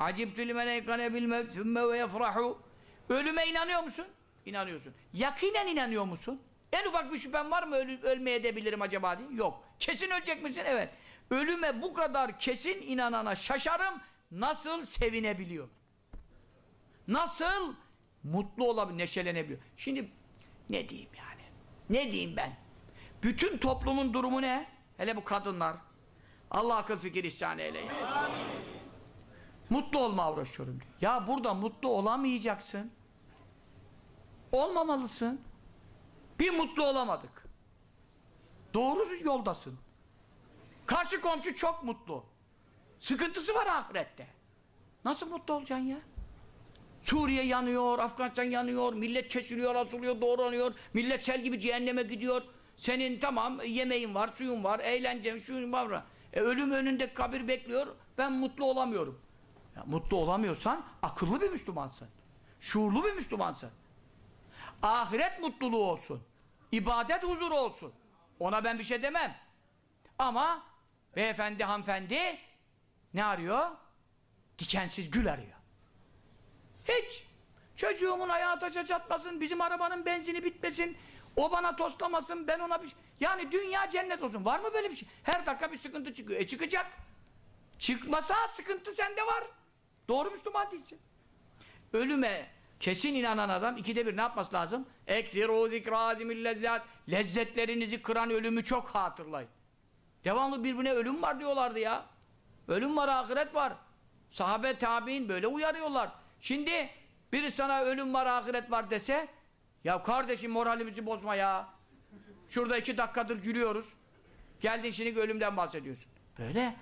Acibtü limen eykane bil mevt sümme ve yefrahu. Ölüme inanıyor musun? İnanıyorsun. Yakinen inanıyor musun? En ufak bir şüphen var mı ölü, ölmeye edebilirim acaba diye? Yok. Kesin ölecek misin? Evet. Ölüme bu kadar kesin inanana şaşarım. Nasıl sevinebiliyor? Nasıl mutlu olabilir, neşelenebiliyor? Şimdi ne diyeyim yani? Ne diyeyim ben? Bütün toplumun durumu ne? Hele bu kadınlar. Allah akıl fikir ihsan eyle ya. Mutlu olma uğraşıyorum diyor. Ya burada mutlu olamayacaksın. Olmamalısın. Bir mutlu olamadık. Doğru yoldasın. Karşı komşu çok mutlu. Sıkıntısı var ahirette. Nasıl mutlu olacaksın ya? Suriye yanıyor, Afganistan yanıyor, millet kesiliyor, asılıyor, doğranıyor, millet sel gibi cehenneme gidiyor. Senin tamam yemeğin var, suyun var, eğlencen, şuyun var. E, ölüm önünde kabir bekliyor, ben mutlu olamıyorum. Ya, mutlu olamıyorsan akıllı bir Müslümansın. Şuurlu bir Müslümansın. Ahiret mutluluğu olsun. İbadet huzuru olsun. Ona ben bir şey demem. Ama beyefendi, hanımefendi ne arıyor? Dikensiz gül arıyor. Hiç. Çocuğumun ayağı taşa çatmasın, bizim arabanın benzini bitmesin, o bana toslamasın, ben ona bir şey... Yani dünya cennet olsun. Var mı böyle bir şey? Her dakika bir sıkıntı çıkıyor. E çıkacak. Çıkmasa sıkıntı sende var. Doğru Müslüman değilsin. Ölüme kesin inanan adam ikide bir ne yapması lazım? Ekfiru zikradimil lezzat. Lezzetlerinizi kıran ölümü çok hatırlayın. Devamlı birbirine ölüm var diyorlardı ya. Ölüm var, ahiret var. Sahabe, tabi'in böyle uyarıyorlar. Şimdi biri sana ölüm var, ahiret var dese ya kardeşim moralimizi bozma ya. Şurada iki dakikadır gülüyoruz. Geldin şimdi ölümden bahsediyorsun. Böyle.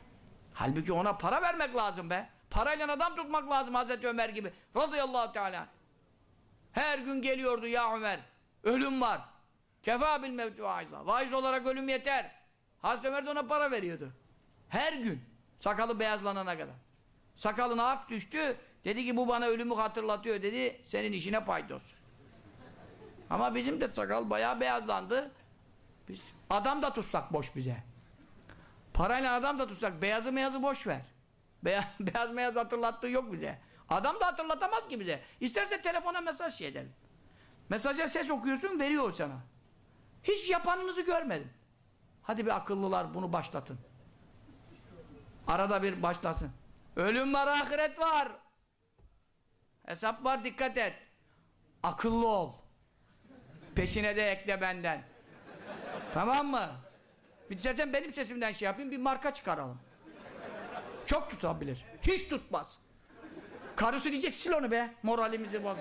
Halbuki ona para vermek lazım be. Parayla adam tutmak lazım Hazreti Ömer gibi. Radıyallahu teala. Her gün geliyordu ya Ömer. Ölüm var. Kefa bil mevti vaizla. Vaiz olarak ölüm yeter. Hazreti Ömer de ona para veriyordu. Her gün. Sakalı beyazlanana kadar. Sakalına ak düştü. Dedi ki bu bana ölümü hatırlatıyor dedi. Senin işine paydos. Ama bizim de sakal bayağı beyazlandı. Biz adam da tutsak boş bize. Parayla adam da tutsak beyazı meyazı boş ver. Beyaz, meyaz hatırlattığı yok bize. Adam da hatırlatamaz ki bize. İsterse telefona mesaj şey edelim. Mesaja ses okuyorsun veriyor sana. Hiç yapanınızı görmedim. Hadi bir akıllılar bunu başlatın. Arada bir başlasın. Ölüm var, ahiret var. Hesap var, dikkat et. Akıllı ol. Peşine de ekle benden. tamam mı? Bir sen benim sesimden şey yapayım, bir marka çıkaralım. Çok tutabilir. Hiç tutmaz. Karısı diyecek sil onu be. Moralimizi boz.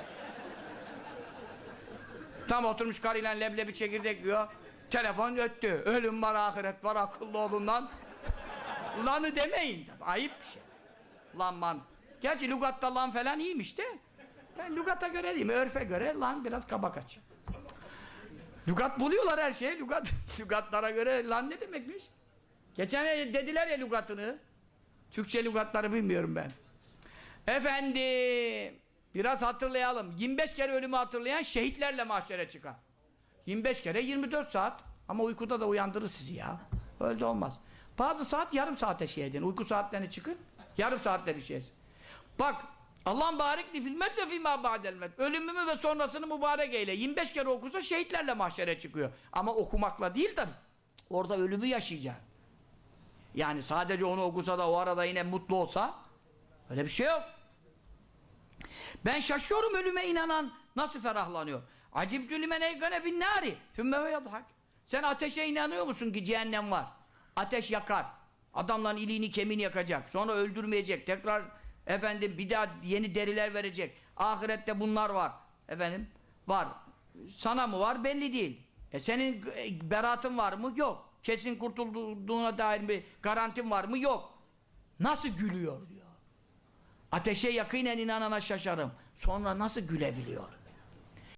Tam oturmuş karıyla leblebi çekirdek yiyor. Telefon öttü. Ölüm var, ahiret var, akıllı olun lan. Lanı demeyin. Ayıp bir şey. Lan man. Gerçi lügatta lan falan iyiymiş de. Ben lügata göre değil mi? Örfe göre lan biraz kaba kaç. Lügat buluyorlar her şeyi. Lügat, lügatlara göre lan ne demekmiş? Geçen dediler ya lügatını. Türkçe lügatları bilmiyorum ben. Efendim, biraz hatırlayalım. 25 kere ölümü hatırlayan şehitlerle mahşere çıkar. 25 kere 24 saat. Ama uykuda da uyandırır sizi ya. Öyle olmaz. Bazı saat yarım saate şey edin. Uyku saatlerini çıkın. Yarım saatte bir şey. Bak Allah'ın barikli filmet ve fîmâ ba'delmet. Ölümümü ve sonrasını mübarek eyle. 25 kere okusa şehitlerle mahşere çıkıyor. Ama okumakla değil tabi. Orada ölümü yaşayacak. Yani sadece onu okusa da o arada yine mutlu olsa öyle bir şey yok. Ben şaşıyorum ölüme inanan nasıl ferahlanıyor. Acibtü limen eygane bin nari tümme ve yadhak. Sen ateşe inanıyor musun ki cehennem var? Ateş yakar. Adamların iliğini kemiğini yakacak. Sonra öldürmeyecek. Tekrar efendim bir daha yeni deriler verecek. Ahirette bunlar var. Efendim var. Sana mı var belli değil. E senin e, beratın var mı? Yok. Kesin kurtulduğuna dair bir garantin var mı? Yok. Nasıl gülüyor diyor. Ateşe yakinen inanana şaşarım. Sonra nasıl gülebiliyor?